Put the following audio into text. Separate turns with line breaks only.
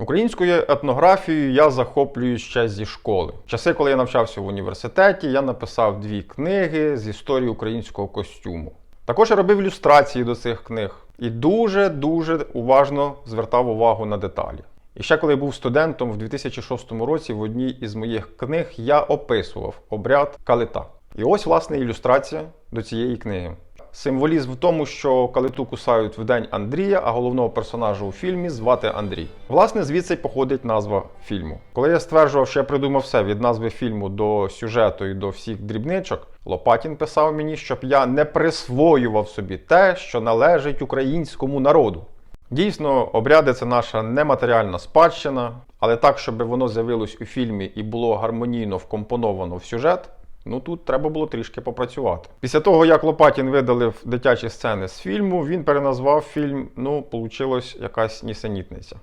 Українською етнографією я захоплююсь ще зі школи. В часи, коли я навчався в університеті, я написав дві книги з історії українського костюму. Також я робив ілюстрації до цих книг і дуже-дуже уважно звертав увагу на деталі. І ще коли я був студентом в 2006 році, в одній із моїх книг я описував обряд калита. І ось власне ілюстрація до цієї книги. Символізм в тому, що калиту кусають в день Андрія, а головного персонажа у фільмі звати Андрій. Власне, звідси походить назва фільму. Коли я стверджував, що я придумав все від назви фільму до сюжету і до всіх дрібничок, Лопатін писав мені, щоб я не присвоював собі те, що належить українському народу. Дійсно, обряди це наша нематеріальна спадщина, але так, щоб воно з'явилось у фільмі і було гармонійно вкомпоновано в сюжет. Ну тут треба було трішки попрацювати. Після того, як Лопатін видалив дитячі сцени з фільму, він переназвав фільм. Ну, получилось якась нісенітниця.